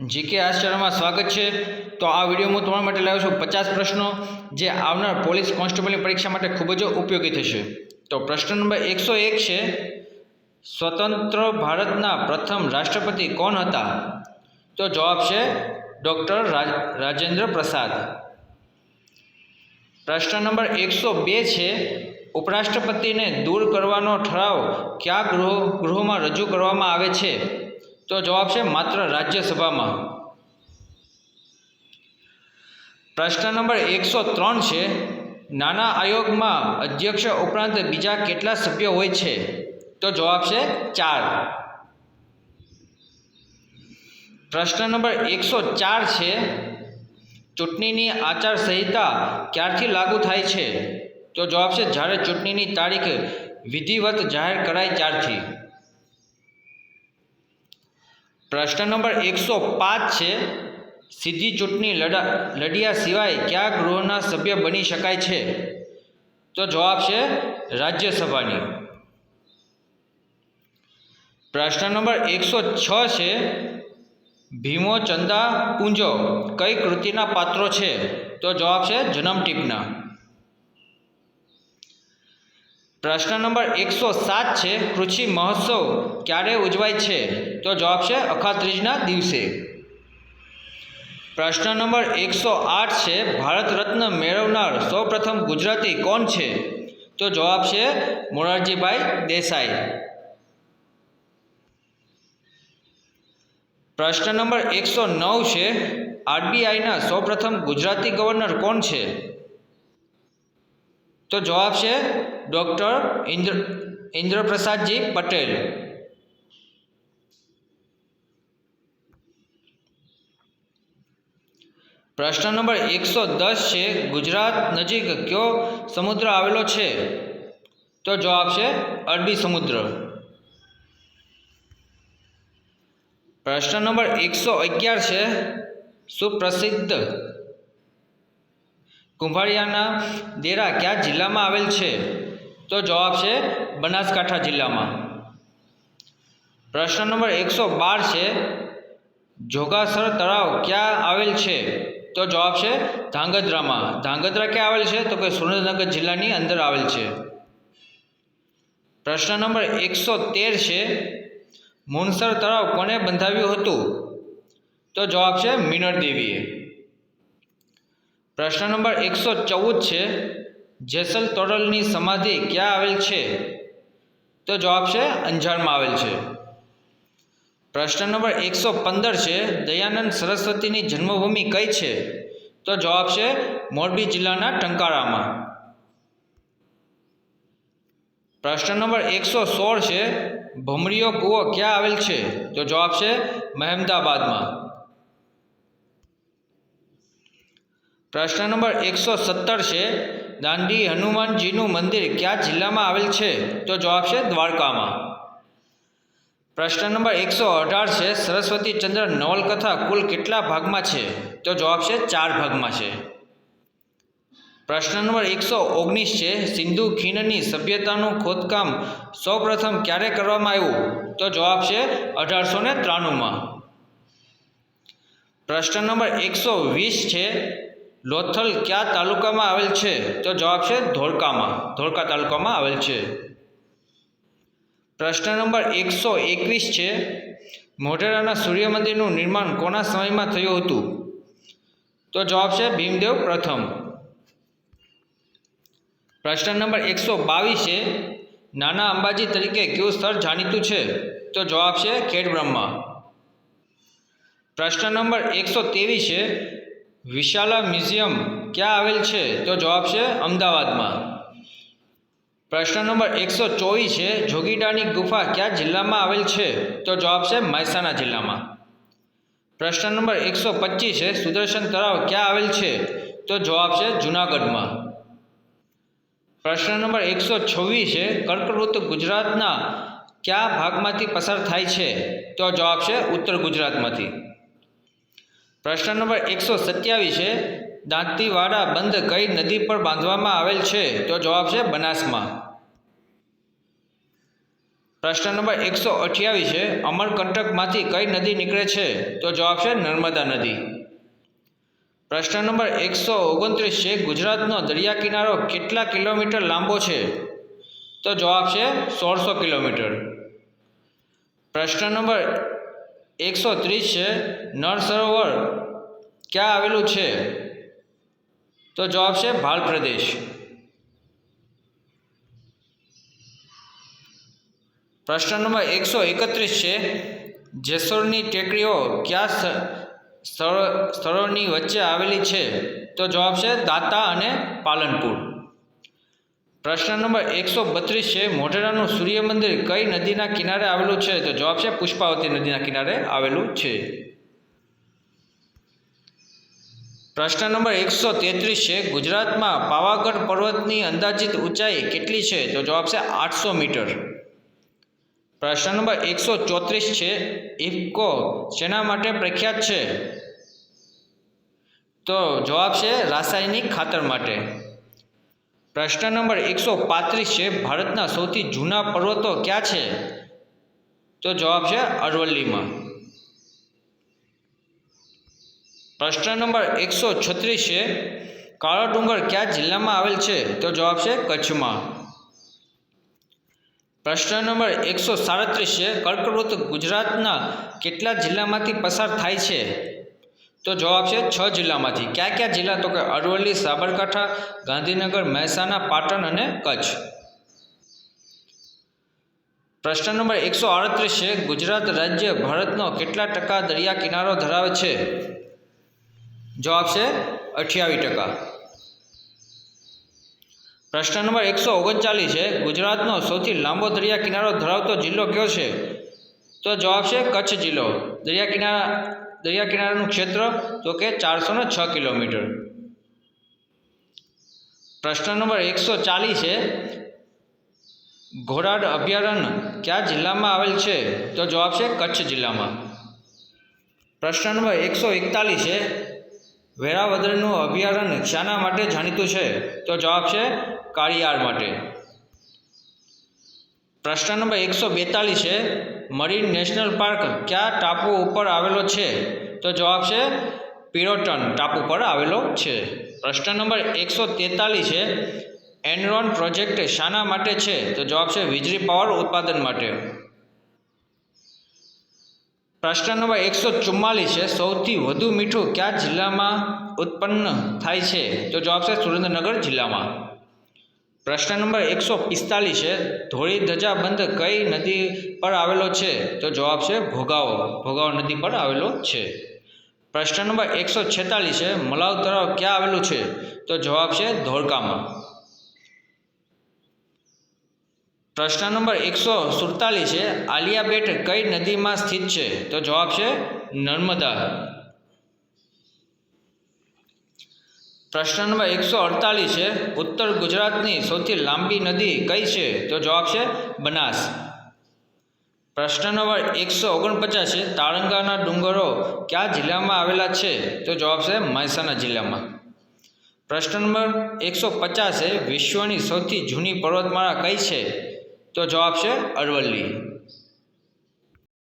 GK આશ્ચર્યમાં સ્વાગત છે. તો આ વીડિયો હું તમારા માટે લાવ્યો છું પચાસ પ્રશ્નો જે આવનાર પોલીસ કોન્સ્ટેબલની પરીક્ષા માટે ખૂબ જ ઉપયોગી થશે. તો પ્રશ્ન નંબર એકસો એક છે, સ્વતંત્ર ભારતના પ્રથમ રાષ્ટ્રપતિ કોણ હતા? તો જવાબ છે, ડૉક્ટર રાજ, રાજેન્દ્ર પ્રસાદ. પ્રશ્ન નંબર એકસો બે છે, ઉપરાષ્ટ્રપતિને દૂર કરવાનો ઠરાવ કયા ગૃહ, ગૃહોમાં રજૂ કરવામાં આવે છે? તો જવાબ છે માત્ર રાજ્યસભામાં. પ્રશ્ન નંબર એકસો ત્રણ છે, નાના આયોગમાં અધ્યક્ષ ઉપરાંત બીજા કેટલા સભ્યો હોય છે? તો જવાબ છે ચાર. પ્રશ્ન નંબર એકસો ચાર છે, ચૂંટણીની આચારસંહિતા ક્યારથી લાગુ થાય છે? તો જવાબ છે જ્યારે ચૂંટણીની તારીખ વિધિવત જાહેર કરાય ત્યારથી. પ્રશ્ન નંબર એકસો પાંચ છે. સીધી ચૂંટણી લડા, લડ્યા સિવાય કયા ગૃહના સભ્ય બની શકાય છે? તો જવાબ છે રાજ્યસભાની. પ્રશ્ન નંબર એકસો છ છે. ભીમો ચંદા પુંજો કઈ કૃતિના પાત્રો છે? તો જવાબ છે જન્મ પ્રશ્ન નંબર એકસો સાત છે, કૃષિ મહોત્સવ ક્યારે ઉજવાય છે? તો જવાબ છે અખાત્રીજના દિવસે. પ્રશ્ન નંબર એકસો આઠ છે, ભારત રત્ન મેળવનાર સૌપ્રથમ ગુજરાતી કોણ છે? તો જવાબ છે મોરારજીભાઈ દેસાઈ. પ્રશ્ન નંબર એકસો નવ છે, આરબીઆઈના સૌપ્રથમ ગુજરાતી ગવર્નર કોણ છે? તો જવાબ છે ડૉક્ટર ઇન્દ્ર ઇન્દ્રપ્રસાદજી પટેલ. પ્રશ્ન નંબર એકસો દસ છે, ગુજરાત નજીક કયો સમુદ્ર આવેલો છે? તો જવાબ છે, અરબી સમુદ્ર. પ્રશ્ન નંબર એકસો અગિયાર છે, સુપ્રસિદ્ધ કુંભારિયાના દેરા કયા જિલ્લામાં આવેલ છે? તો જવાબ છે બનાસકાંઠા જિલ્લામાં. પ્રશ્ન નંબર એકસો બાર છે, જોગાસર તળાવ ક્યાં આવેલ છે? તો જવાબ છે ધાંગધ્રામાં. ધાંગધ્રા ક્યાં આવેલ છે? તો કે સુરેન્દ્રનગર જિલ્લાની અંદર આવેલ છે. પ્રશ્ન નંબર એકસો તેર છે, મુનસર તળાવ કોને બંધાવ્યું હતું? તો જવાબ છે મીનળ દેવીએ. પ્રશ્ન નંબર એકસો ચૌદ છે જેસલ તોડલની સમાધિ ક્યાં આવેલ છે? તો જવાબ છે, અંજારમાં આવેલ છે. પ્રશ્ન નંબર એકસો પંદર છે, દયાનંદ સરસ્વતીની જન્મભૂમિ કઈ છે? તો જવાબ છે, મોરબી જિલ્લાના ટંકારામાં. પ્રશ્ન નંબર એકસો સોળ છે, ભમરીયો કૂવો ક્યાં આવેલ છે? તો જવાબ છે, મહેમદાબાદમાં. પ્રશ્ન નંબર એકસો સત્તર છે દાંડી હનુમાનજીનું મંદિર કયા જિલ્લામાં આવેલ છે? તો જવાબ છે દ્વારકામાં. પ્રશ્ન નંબર એકસો અઢાર છે, સરસ્વતી ચંદ્ર નવલકથા કુલ કેટલા ભાગમાં છે? તો જવાબ છે ચાર ભાગમાં છે. પ્રશ્ન નંબર એકસો ઓગણીસ છે, સિંધુ ખીણની સભ્યતાનું ખોદકામ સૌપ્રથમ ક્યારે કરવામાં આવ્યું? તો જવાબ છે અઢારસો ને ત્રાણુંમાં. પ્રશ્ન નંબર એકસો વીસ છે લોથલ કયા તાલુકામાં આવેલ છે? તો જવાબ છે ધોળકામાં. ધોળકા તાલુકામાં આવેલ છે. પ્રશ્ન નંબર એકસો એકવીસ છે, મોઢેરાના સૂર્ય મંદિરનું નિર્માણ કોના સમયમાં થયું હતું? તો જવાબ છે ભીમદેવ પ્રથમ. પ્રશ્ન નંબર એકસો બાવીસ છે, નાના અંબાજી તરીકે કયું સ્થળ જાણીતું છે? તો જવાબ છે ખેડબ્રહ્મા પ્રશ્ન નંબર એકસો ત્રેવીસ છે વિશાલા મ્યુઝિયમ ક્યાં આવેલ છે? તો જવાબ છે અમદાવાદમાં. પ્રશ્ન નંબર એકસો ચોવીસ છે, જોગીડાની ગુફા કયા જિલ્લામાં આવેલ છે? તો જવાબ છે મહેસાણા જિલ્લામાં. પ્રશ્ન નંબર એકસો પચીસ છે, સુદર્શન તળાવ ક્યાં આવેલ છે? તો જવાબ છે જુનાગઢમાં. પ્રશ્ન નંબર એકસો છવ્વીસ છે કર્કવૃત્ત ગુજરાતના કયા ભાગમાંથી પસાર થાય છે? તો જવાબ છે ઉત્તર ગુજરાતમાંથી. પ્રશ્ન નંબર એકસો સત્યાવીસ છે. દાંતીવાડા બંધ કઈ નદી પર બાંધવામાં આવેલ છે? તો જવાબ છે બનાસમાં. પ્રશ્ન નંબર એકસો અઠ્યાવીસ છે. અમરકંટકમાંથી કઈ નદી નીકળે છે? તો જવાબ છે નર્મદા નદી. પ્રશ્ન નંબર એકસો ઓગણત્રીસ છે. ગુજરાતનો દરિયા કિનારો કેટલા કિલોમીટર લાંબો છે? તો જવાબ છે સોળસો કિલોમીટર. પ્રશ્ન નંબર એકસો ત્રીસ છે. નળ સરોવર ક્યાં આવેલું છે? તો જવાબ છે ભાલ પ્રદેશ. પ્રશ્ન નંબર એકસો એકત્રીસ છે, જેસોરની ટેકરીઓ કયા સ્થળોની વચ્ચે આવેલી છે? તો જવાબ છે દાતા અને પાલનપુર. પ્રશ્ન નંબર એકસો બત્રીસ છે, મોઢેરાનું સૂર્ય મંદિર કઈ નદીના કિનારે આવેલું છે? તો જવાબ છે પુષ્પાવતી નદીના કિનારે આવેલું છે. પ્રશ્ન નંબર એકસો તેત્રીસ છે, ગુજરાતમાં પાવાગઢ પર્વતની અંદાજિત ઊંચાઈ કેટલી છે? તો જવાબ છે આઠસો મીટર. પ્રશ્ન નંબર એકસો ચોત્રીસ છે, ઇફકો શેના માટે પ્રખ્યાત છે? તો જવાબ છે રાસાયણિક ખાતર માટે. પ્રશ્ન નંબર એકસો પાંત્રીસ છે, ભારતના સૌથી જૂના પર્વતો ક્યાં છે? તો જવાબ છે અરવલ્લીમાં. પ્રશ્ન નંબર એકસો છત્રીસ છે, કાળો ડુંગર કયા જિલ્લામાં આવેલ છે? તો જવાબ છે કચ્છમાં. પ્રશ્ન નંબર એકસો સાડત્રીસ છે, કર્કવૃત ગુજરાતના કેટલા જિલ્લામાંથી પસાર થાય છે? તો જવાબ છે છ જિલ્લામાંથી. કયા કયા જિલ્લા? તો કે અરવલ્લી, સાબરકાંઠા, ગાંધીનગર, મહેસાણા, પાટણ અને કચ્છ. પ્રશ્ન નંબર એકસો અડત્રીસ છે, ગુજરાત રાજ્ય ભારતનો કેટલા ટકા દરિયા કિનારો ધરાવે છે? જવાબ છે અઠ્યાવીસ ટકા. પ્રશ્ન નંબર એકસો ઓગણચાલીસ છે, ગુજરાતનો સૌથી લાંબો દરિયા કિનારો ધરાવતો જિલ્લો કયો છે? તો જવાબ છે કચ્છ જિલ્લો. દરિયા કિનારા દરિયા કિનારાનું ક્ષેત્ર તો કે ચારસો ને છ કિલોમીટર. પ્રશ્ન નંબર એકસો ચાલીસ છે, ઘોડાડ અભયારણ્ય કયા જિલ્લામાં આવેલ છે? તો જવાબ છે કચ્છ જિલ્લામાં. પ્રશ્ન નંબર એકસો એકતાલીસ છે, વેરાવદરનું અભયારણ્ય શાના માટે જાણીતું છે? તો જવાબ છે કાળિયાર માટે. પ્રશ્ન નંબર એકસો બેતાલીસ છે, મરીન નેશનલ પાર્ક કયા ટાપુ ઉપર આવેલો છે? તો જવાબ છે, પિરોટન ટાપુ પર આવેલો છે. પ્રશ્ન નંબર એકસો તેતાલીસ છે, એનરોન પ્રોજેક્ટ શાના માટે છે? તો જવાબ છે, વીજળી પાવર ઉત્પાદન માટે. પ્રશ્ન નંબર એકસો ચુમ્માલીસ છે, સૌથી વધુ મીઠું કયા જિલ્લામાં ઉત્પન્ન થાય છે? તો જવાબ છે, સુરેન્દ્રનગર જિલ્લામાં. પ્રશ્ન નંબર એકસો પિસ્તાલીસ છે, ધોળી ધજા બંધ કઈ નદી પર આવેલો છે? તો જવાબ છે ભોગાવો ભોગાવો નદી પર આવેલો છે. પ્રશ્ન નંબર એકસો છેતાલીસ છે, મલાવ તળાવ ક્યાં આવેલું છે? તો જવાબ છે ધોળકામાં. પ્રશ્ન નંબર એકસો સુડતાલીસ છે આલિયા બેટ કઈ નદીમાં સ્થિત છે? તો જવાબ છે નર્મદા. પ્રશ્ન નંબર એકસો અડતાલીસ છે. ઉત્તર ગુજરાતની સૌથી લાંબી નદી કઈ છે? તો જવાબ છે બનાસ. પ્રશ્ન નંબર એકસો ઓગણપચાસ છે. તારંગાના ડુંગરો કયા જિલ્લામાં આવેલા છે? તો જવાબ છે મહેસાણા જિલ્લામાં. પ્રશ્ન નંબર એકસો પચાસ છે. વિશ્વની સૌથી જૂની પર્વતમાળા કઈ છે? તો જવાબ છે અરવલ્લી.